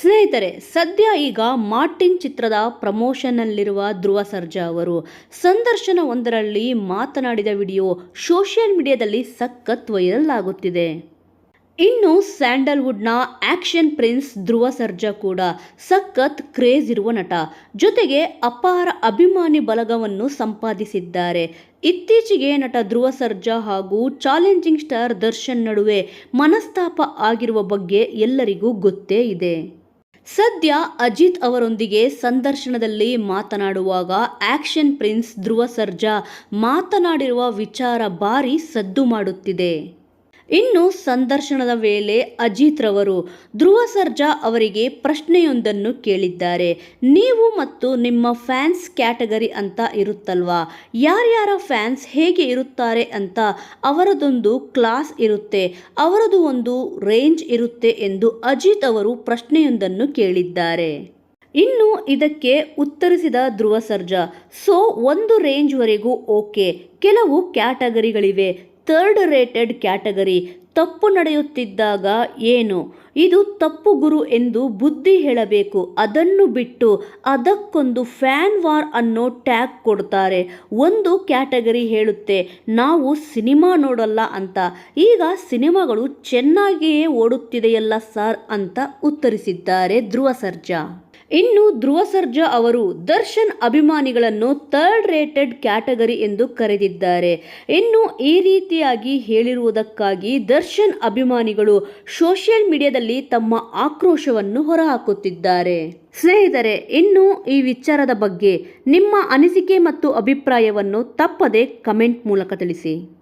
ಸ್ನೇಹಿತರೆ, ಸದ್ಯ ಈಗ ಮಾರ್ಟಿನ್ ಚಿತ್ರದ ಪ್ರಮೋಷನ್ನಲ್ಲಿರುವ ಧ್ರುವ ಸರ್ಜಾ ಅವರು ಸಂದರ್ಶನವೊಂದರಲ್ಲಿ ಮಾತನಾಡಿದ ವಿಡಿಯೋ ಸೋಷಿಯಲ್ ಮೀಡಿಯಾದಲ್ಲಿ ಸಖತ್ ವೈರಲ್ ಆಗುತ್ತಿದೆ. ಇನ್ನು ಸ್ಯಾಂಡಲ್ವುಡ್ನ ಆಕ್ಷನ್ ಪ್ರಿನ್ಸ್ ಧ್ರುವ ಸರ್ಜಾ ಕೂಡ ಸಖತ್ ಕ್ರೇಜ್ ಇರುವ ನಟ. ಜೊತೆಗೆ ಅಪಾರ ಅಭಿಮಾನಿ ಬಲಗವನ್ನು ಸಂಪಾದಿಸಿದ್ದಾರೆ. ಇತ್ತೀಚೆಗೆ ನಟ ಧ್ರುವ ಸರ್ಜಾ ಹಾಗೂ ಚಾಲೆಂಜಿಂಗ್ ಸ್ಟಾರ್ ದರ್ಶನ್ ನಡುವೆ ಮನಸ್ತಾಪ ಆಗಿರುವ ಬಗ್ಗೆ ಎಲ್ಲರಿಗೂ ಗೊತ್ತೇ ಇದೆ. ಸದ್ಯ ಅಜಿತ್ ಅವರೊಂದಿಗೆ ಸಂದರ್ಶನದಲ್ಲಿ ಮಾತನಾಡುವಾಗ ಆಕ್ಷನ್ ಪ್ರಿನ್ಸ್ ಧ್ರುವ ಸರ್ಜಾ ಮಾತನಾಡಿರುವ ವಿಚಾರ ಬಾರಿ ಸದ್ದು ಮಾಡುತ್ತಿದೆ. ಇನ್ನು ಸಂದರ್ಶನದ ವೇಳೆ ಅಜಿತ್ ರವರು, ಧ್ರುವ ಸರ್ಜಾ ಅವರಿಗೆ ಪ್ರಶ್ನೆಯೊಂದನ್ನು ಕೇಳಿದ್ದಾರೆ. ನೀವು ಮತ್ತು ನಿಮ್ಮ ಫ್ಯಾನ್ಸ್ ಕ್ಯಾಟಗರಿ ಅಂತ ಇರುತ್ತಲ್ವಾ? ಯಾರ್ಯಾರ ಫ್ಯಾನ್ಸ್ ಹೇಗೆ ಇರುತ್ತಾರೆ ಅಂತ ಅವರದೊಂದು ಕ್ಲಾಸ್ ಇರುತ್ತೆ. ಅವರದು ಒಂದು ರೇಂಜ್ ಇರುತ್ತೆ ಎಂದು ಅಜಿತ್ ಅವರು ಪ್ರಶ್ನೆಯೊಂದನ್ನು ಕೇಳಿದ್ದಾರೆ. ಇನ್ನು ಇದಕ್ಕೆ ಉತ್ತರಿಸಿದ ಧ್ರುವ ಸರ್ಜಾ, ಸೊ, ಒಂದು ರೇಂಜ್ವರೆಗೂ ಓಕೆ. ಕೆಲವು ಕ್ಯಾಟಗರಿಗಳಿವೆ. ಥರ್ಡ್ ರೇಟೆಡ್ ಕ್ಯಾಟಗರಿ ತಪ್ಪು ನಡೆಯುತ್ತಿದ್ದಾಗ ಏನು? ಇದು ತಪ್ಪು ಗುರು ಎಂದು ಬುದ್ಧಿ ಹೇಳಬೇಕು. ಅದನ್ನು ಬಿಟ್ಟು ಅದಕ್ಕೊಂದು ಫ್ಯಾನ್ ವಾರ್ ಅನ್ನೋ ಟ್ಯಾಗ್ ಕೊಡ್ತಾರೆ. ಒಂದು ಕ್ಯಾಟಗರಿ ಹೇಳುತ್ತೆ, ನಾವು ಸಿನಿಮಾ ನೋಡಲ್ಲ ಅಂತ. ಈಗ ಸಿನಿಮಾಗಳು ಚೆನ್ನಾಗಿಯೇ ಓಡುತ್ತಿದೆಯಲ್ಲ ಸರ್ ಅಂತ ಉತ್ತರಿಸಿದ್ದಾರೆ ಧ್ರುವ ಸರ್ಜಾ. ಇನ್ನು ಧ್ರುವ ಸರ್ಜಾ ಅವರು ದರ್ಶನ್ ಅಭಿಮಾನಿಗಳನ್ನು ಥರ್ಡ್ ರೇಟೆಡ್ ಕ್ಯಾಟಗರಿ ಎಂದು ಕರೆದಿದ್ದಾರೆ. ಇನ್ನು ಈ ರೀತಿಯಾಗಿ ಹೇಳಿರುವುದಕ್ಕಾಗಿ ದರ್ಶನ್ ಅಭಿಮಾನಿಗಳು ಸೋಷಿಯಲ್ ಮೀಡಿಯಾದಲ್ಲಿ ತಮ್ಮ ಆಕ್ರೋಶವನ್ನು ಹೊರಹಾಕುತ್ತಿದ್ದಾರೆ. ಸ್ನೇಹಿತರೆ, ಇನ್ನು ಈ ವಿಚಾರದ ಬಗ್ಗೆ ನಿಮ್ಮ ಅನಿಸಿಕೆ ಮತ್ತು ಅಭಿಪ್ರಾಯವನ್ನು ತಪ್ಪದೆ ಕಮೆಂಟ್ ಮೂಲಕ ತಿಳಿಸಿ.